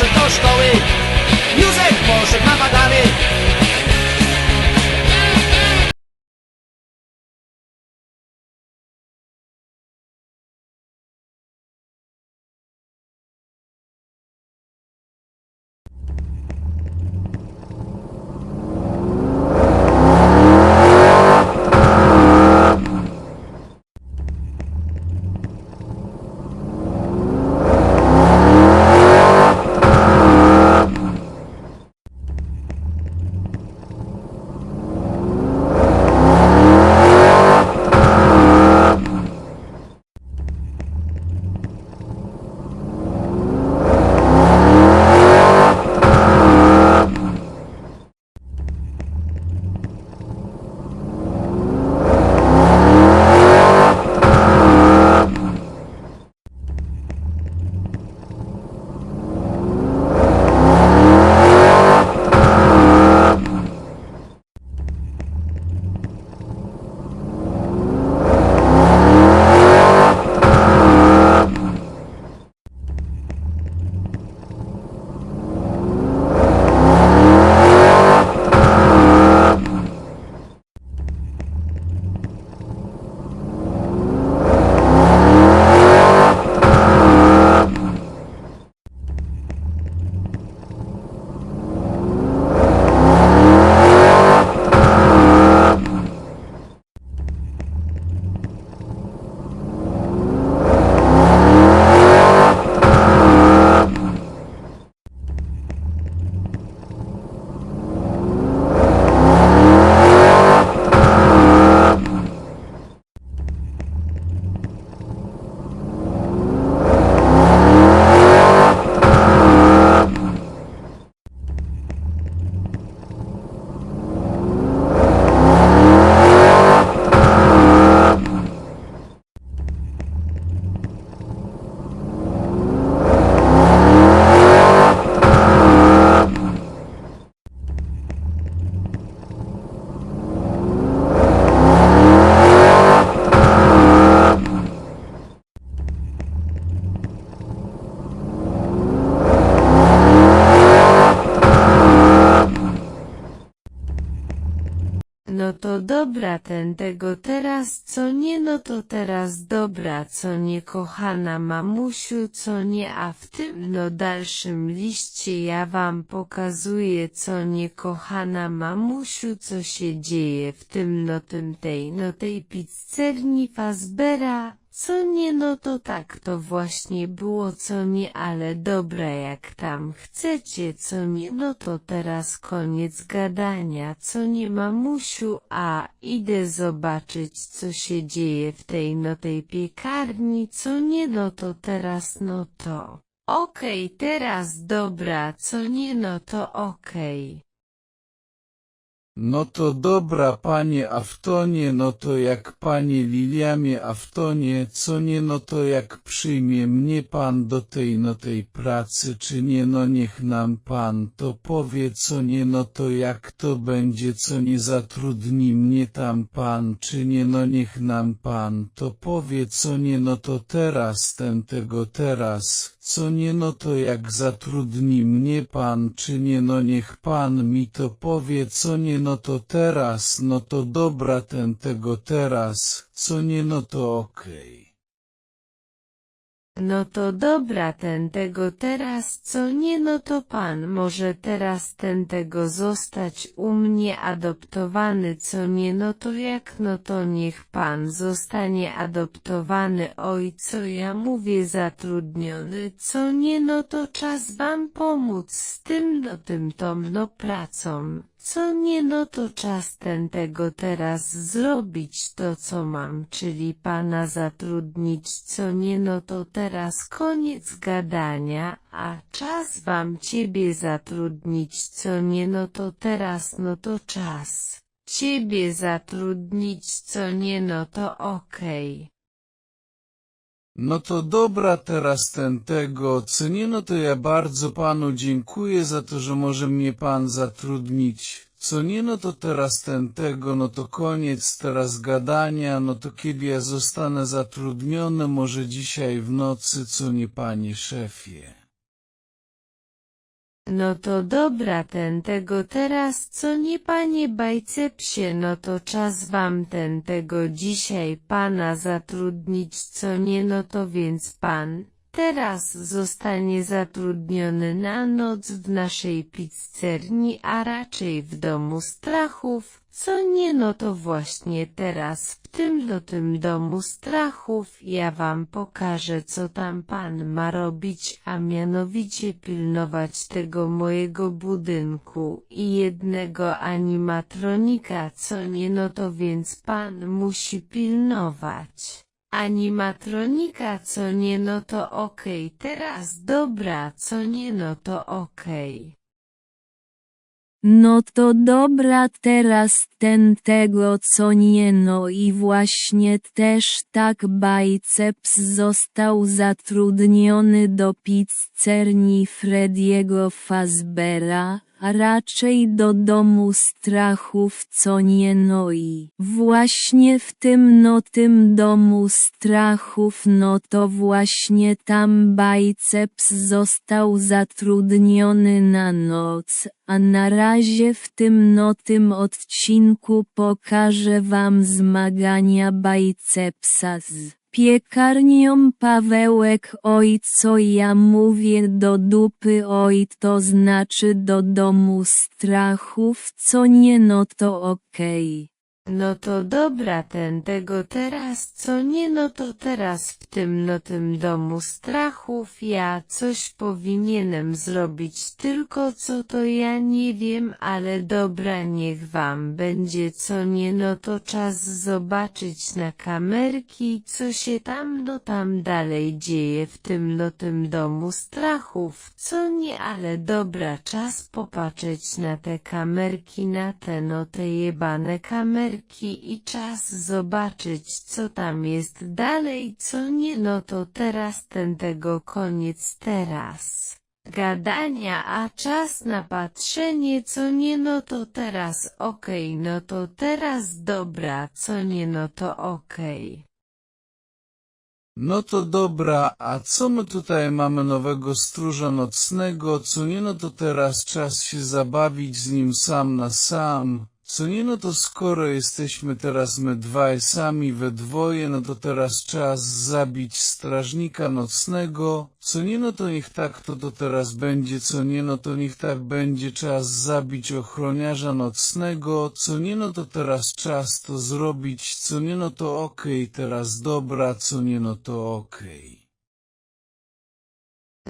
nasze kosztoły teraz co nie no to teraz dobra co nie kochana mamusiu co nie a w tym no dalszym liście ja wam pokazuję co nie kochana mamusiu co się dzieje w tym no tym tej no tej pizzerii Fazbera co nie no to tak to właśnie było co nie ale dobra jak tam chcecie co nie no to teraz koniec gadania. Co nie mamusiu a idę zobaczyć co się dzieje w tej no tej piekarni. Co nie no to teraz no to. Okej teraz dobra. Co nie no to okej No to dobra panie Aftonie, no to jak panie Liliamie Aftonie, co nie no to jak przyjmie mnie pan do tej no tej pracy, czy nie no niech nam pan to powie, co nie no to jak to będzie, co nie zatrudni mnie tam pan, czy nie no niech nam pan to powie, co nie no to teraz ten tego teraz, co nie no to jak zatrudni mnie pan, czy nie no niech pan mi to powie, co nie no to teraz, no to dobra ten tego teraz, co nie no to okej. No to dobra ten tego teraz co nie no to pan może teraz ten tego zostać u mnie adoptowany co nie no to jak no to niech pan zostanie adoptowany. Oj co ja mówię zatrudniony co nie no to czas wam pomóc z tym no tym tom no pracą co nie no to czas ten tego teraz zrobić to co mam, czyli pana zatrudnić co nie no to teraz koniec gadania, a czas wam ciebie zatrudnić co nie no to teraz no to czas. Ciebie zatrudnić co nie no to okej. No to dobra teraz ten tego, co nie no to ja bardzo panu dziękuję za to, że może mnie pan zatrudnić. Co nie no to teraz ten tego, no to koniec teraz gadania, no to kiedy ja zostanę zatrudniony, może dzisiaj w nocy, co nie panie szefie. No to dobra ten tego teraz co nie panie bajcepsie no to czas wam ten tego dzisiaj pana zatrudnić co nie no to więc pan teraz zostanie zatrudniony na noc w naszej pizzerni a raczej w domu strachów co nie no to właśnie teraz w tym do tym domu strachów ja wam pokażę co tam pan ma robić, a mianowicie pilnować tego mojego budynku i jednego animatronika co nie no to więc pan musi pilnować. Animatronika co nie no to okej teraz dobra co nie no to okej. No to dobra teraz ten tego co nie no i właśnie też tak Bajceps został zatrudniony do pizzerni Frediego Fazbera, a raczej do domu strachów co nie no i właśnie w tym no tym domu strachów no to właśnie tam Bajceps został zatrudniony na noc, a na razie w tym no tym odcinku pokażę wam zmagania Bajcepsa z Piekarnią Pawełek oj co ja mówię do dupy oj to znaczy do domu strachów co nie no to okej. No to dobra ten tego teraz co nie no to teraz w tym no tym domu strachów ja coś powinienem zrobić tylko co to ja nie wiem ale dobra niech wam będzie co nie no to czas zobaczyć na kamerki co się tam no tam dalej dzieje w tym no tym domu strachów co nie ale dobra czas popatrzeć na te kamerki na te no te jebane kamerki i czas zobaczyć co tam jest dalej co nie no to teraz ten tego koniec teraz. Gadania a czas na patrzenie co nie no to teraz okej no to teraz dobra co nie no to okej. No to dobra, a co my tutaj mamy nowego stróża nocnego, co nie no to teraz czas się zabawić z nim sam na sam, Co nie, no to skoro jesteśmy teraz my dwaj sami we dwoje, no to teraz czas zabić strażnika nocnego. Co nie, no to niech tak to to teraz będzie, co nie, no to niech tak będzie czas zabić ochroniarza nocnego. Co nie, no to teraz czas to zrobić, co nie, no to okej, teraz dobra, co nie, no to okej.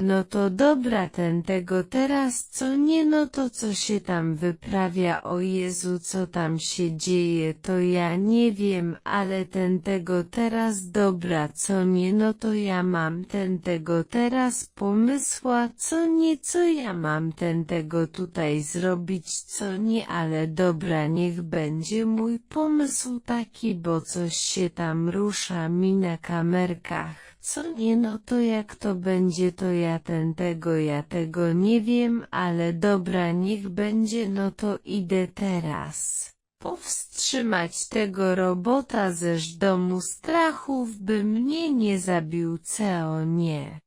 No to dobra ten tego teraz co nie no to co się tam wyprawia? O Jezu co tam się dzieje? To ja nie wiem ale ten tego teraz dobra co nie no to ja mam ten tego teraz pomysła co nie co ja mam ten tego tutaj zrobić co nie ale dobra niech będzie mój pomysł taki bo coś się tam rusza mi na kamerkach co nie no to jak to będzie to ja ten tego ja tego nie wiem ale dobra niech będzie no to idę teraz. Powstrzymać tego robota zeż domu strachów by mnie nie zabił co nie.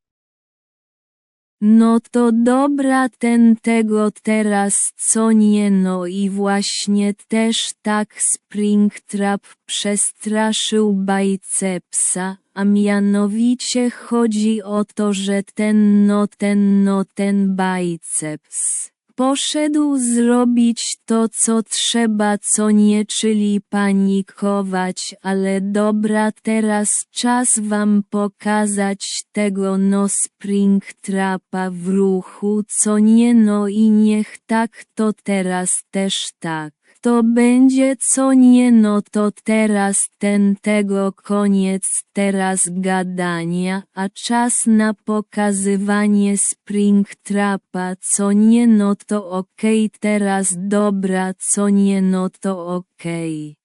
No to dobra ten tego teraz co nie no i właśnie też tak Springtrap przestraszył Bicepsa, a mianowicie chodzi o to, że ten no ten no ten Biceps poszedł zrobić to co trzeba co nie czyli panikować ale dobra teraz czas wam pokazać tego no Springtrapa w ruchu co nie no i niech tak to teraz też tak. To będzie co nie no to teraz ten tego koniec teraz gadania, a czas na pokazywanie Springtrapa co nie no to okej teraz dobra co nie no to okej. No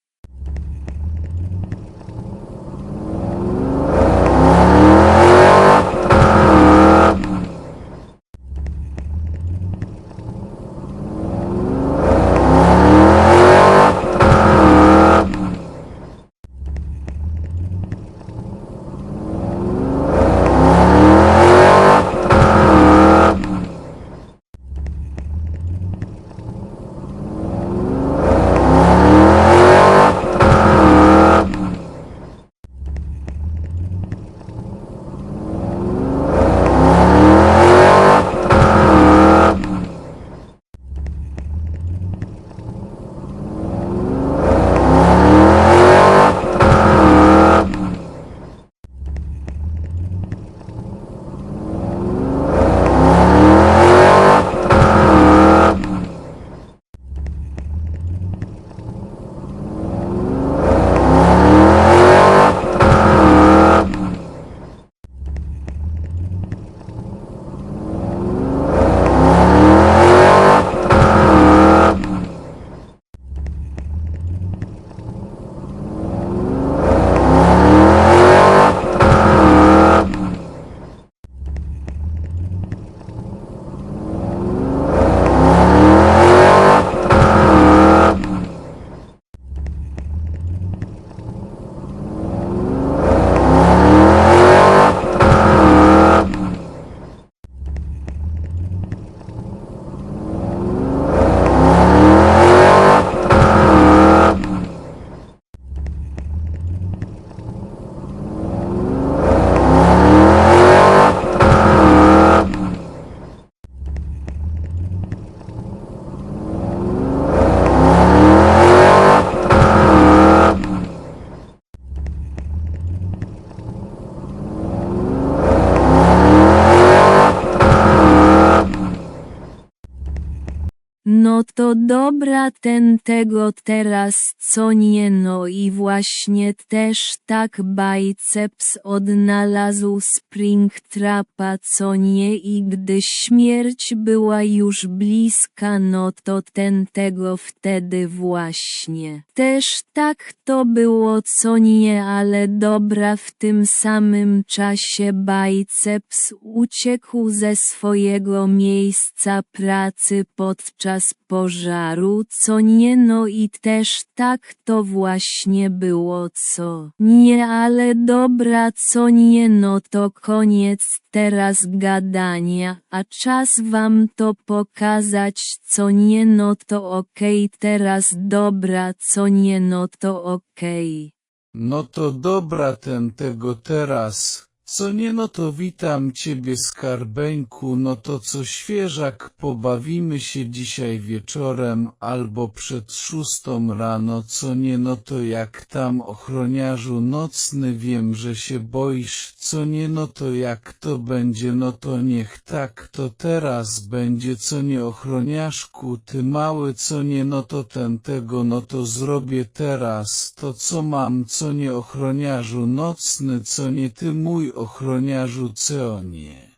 to dobra ten tego teraz co nie no i właśnie też tak Biceps odnalazł Springtrapa co nie i gdy śmierć była już bliska no to ten tego wtedy właśnie. Też tak to było co nie ale dobra w tym samym czasie Biceps uciekł ze swojego miejsca pracy podczas pożaru co nie no i też tak to właśnie było co nie ale dobra co nie no to koniec teraz gadania, a czas wam to pokazać co nie no to okej teraz dobra co nie no to okej. No to dobra ten tego teraz. Co nie no to witam ciebie skarbeńku, no to co świeżak pobawimy się dzisiaj wieczorem albo przed szóstą rano, co nie no to jak tam ochroniarzu nocny wiem, że się boisz, co nie no to jak to będzie, no to niech tak to teraz będzie, co nie ochroniaszku, ty mały, co nie no to ten tego, no to zrobię teraz, to co mam, co nie ochroniarzu nocny, co nie ty mój ochroniarzu Ceonie.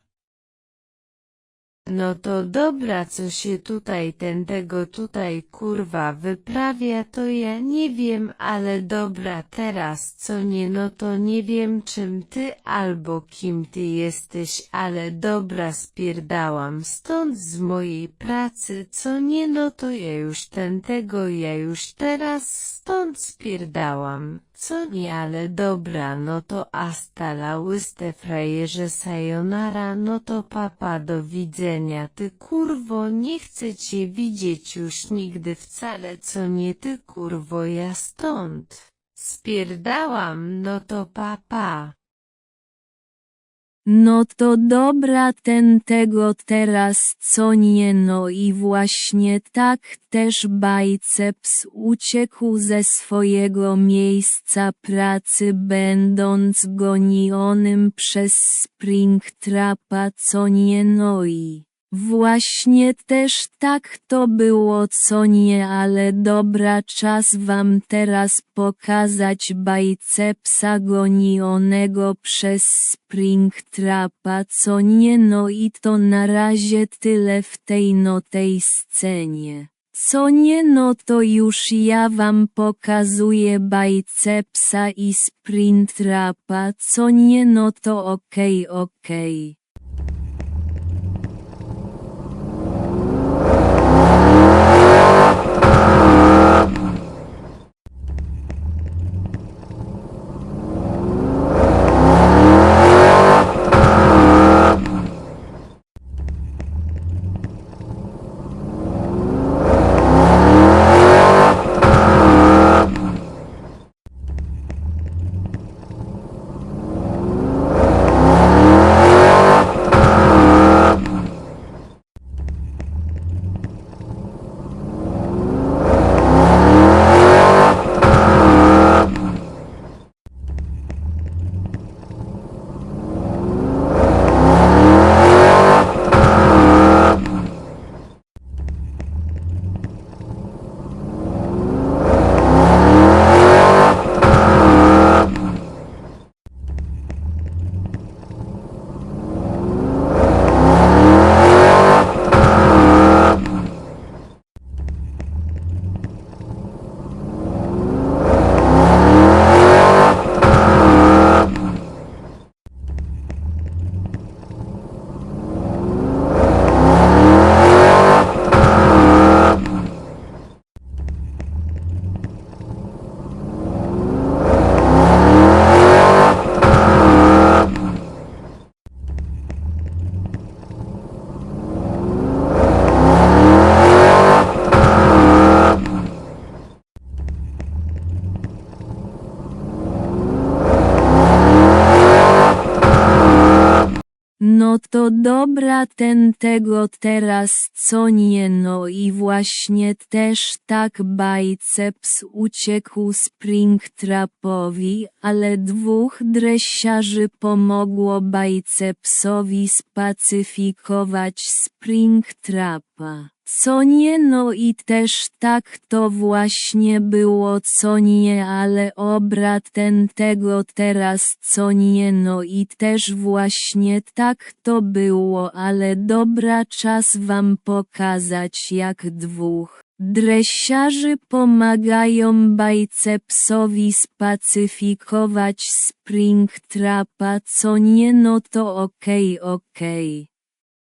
No to dobra, co się tutaj ten tego tutaj kurwa wyprawia, to ja nie wiem, ale dobra teraz, co nie, no to nie wiem czym ty albo kim ty jesteś, ale dobra spierdałam stąd z mojej pracy, co nie, no to ja już ten tego, ja już teraz stąd spierdałam. Co nie, ale dobra, no to hasta la łyste frajerze sayonara, no to papa do widzenia, ty kurwo, nie chcę cię widzieć już nigdy wcale, co nie ty kurwo, ja stąd. Spierdałam, no to papa. No to dobra ten tego teraz co nie no i właśnie tak też Bajceps uciekł ze swojego miejsca pracy będąc gonionym przez Springtrapa co nie no i właśnie też tak to było co nie ale dobra czas wam teraz pokazać Bajcepsa gonionego przez Springtrapa co nie no i to na razie tyle w tej no tej scenie. Co nie no to już ja wam pokazuję Bajcepsa i Springtrapa co nie no to okej okej. No ten tego teraz co nie no i właśnie też tak Bajceps uciekł Springtrapowi, ale dwóch dresiarzy pomogło Bajcepsowi spacyfikować Springtrapa. Co nie no i też tak to właśnie było co nie ale obrat ten tego teraz co nie no i też właśnie tak to było ale dobra czas wam pokazać jak dwóch. Dresiarzy pomagają Bajcepsowi spacyfikować Springtrapa co nie no to okej okej.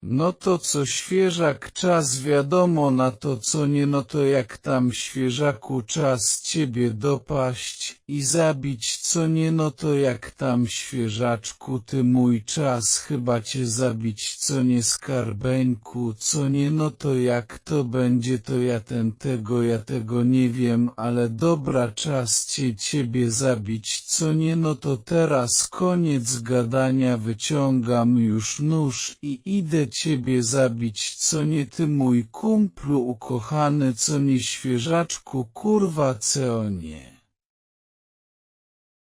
No to co świeżak czas wiadomo na to co nie no to jak tam świeżaku czas ciebie dopaść i zabić co nie no to jak tam świeżaczku ty mój czas chyba cię zabić co nie skarbeńku co nie no to jak to będzie to ja ten tego ja tego nie wiem ale dobra czas cię ciebie zabić co nie no to teraz koniec gadania wyciągam już nóż i idę ciebie zabić co nie ty mój kumplu ukochany co nie świeżaczku kurwa co nie.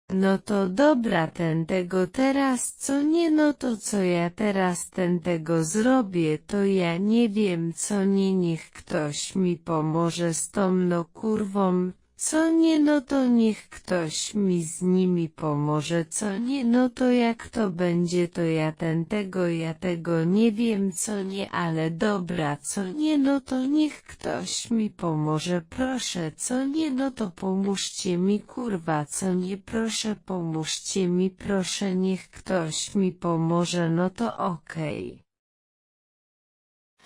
No to dobra ten tego teraz co nie no to co ja teraz ten tego zrobię to ja nie wiem co nie niech ktoś mi pomoże z tą no kurwą, co nie no to niech ktoś mi z nimi pomoże. Co nie no to jak to będzie to ja ten tego ja tego nie wiem co nie ale dobra. Co nie no to niech ktoś mi pomoże. Proszę co nie no to pomóżcie mi kurwa. Co nie proszę pomóżcie mi. Proszę niech ktoś mi pomoże. No to okej.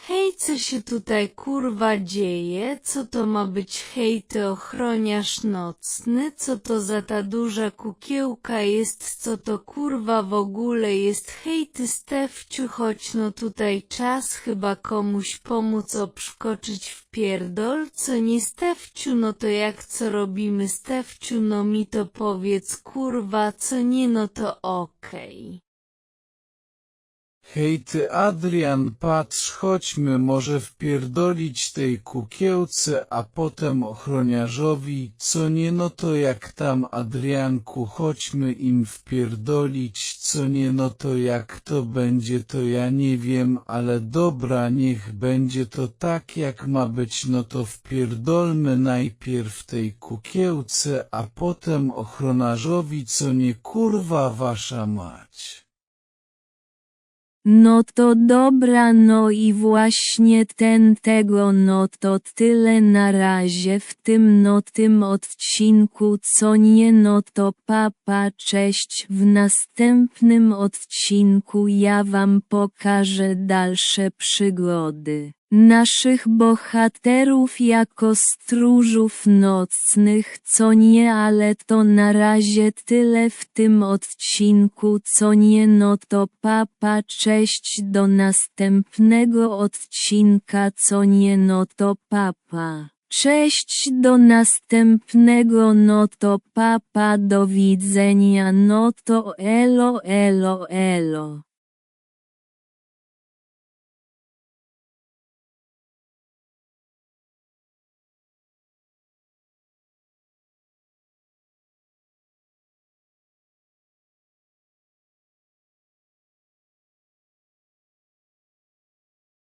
Hej, co się tutaj kurwa dzieje? Co to ma być hej, ty ochroniarz nocny? Co to za ta duża kukiełka jest? Co to kurwa w ogóle jest? Hej, ty Stefciu, chodź no tutaj czas chyba komuś pomóc obszkoczyć w pierdol? Co nie Stefciu, no to jak co robimy Stefciu? No mi to powiedz kurwa, co nie no to okej. Hej ty Adrian patrz chodźmy może wpierdolić tej kukiełce a potem ochroniarzowi co nie no to jak tam Adrianku chodźmy im wpierdolić co nie no to jak to będzie to ja nie wiem ale dobra niech będzie to tak jak ma być no to wpierdolmy najpierw tej kukiełce a potem ochroniarzowi co nie kurwa wasza mać. No to dobra no i właśnie ten tego no to tyle na razie w tym no tym odcinku co nie no to papa cześć w następnym odcinku ja wam pokażę dalsze przygody. Naszych bohaterów jako stróżów nocnych co nie ale to na razie tyle w tym odcinku co nie no to papa cześć do następnego odcinka co nie no to papa. Cześć do następnego no to papa do widzenia no to elo elo elo.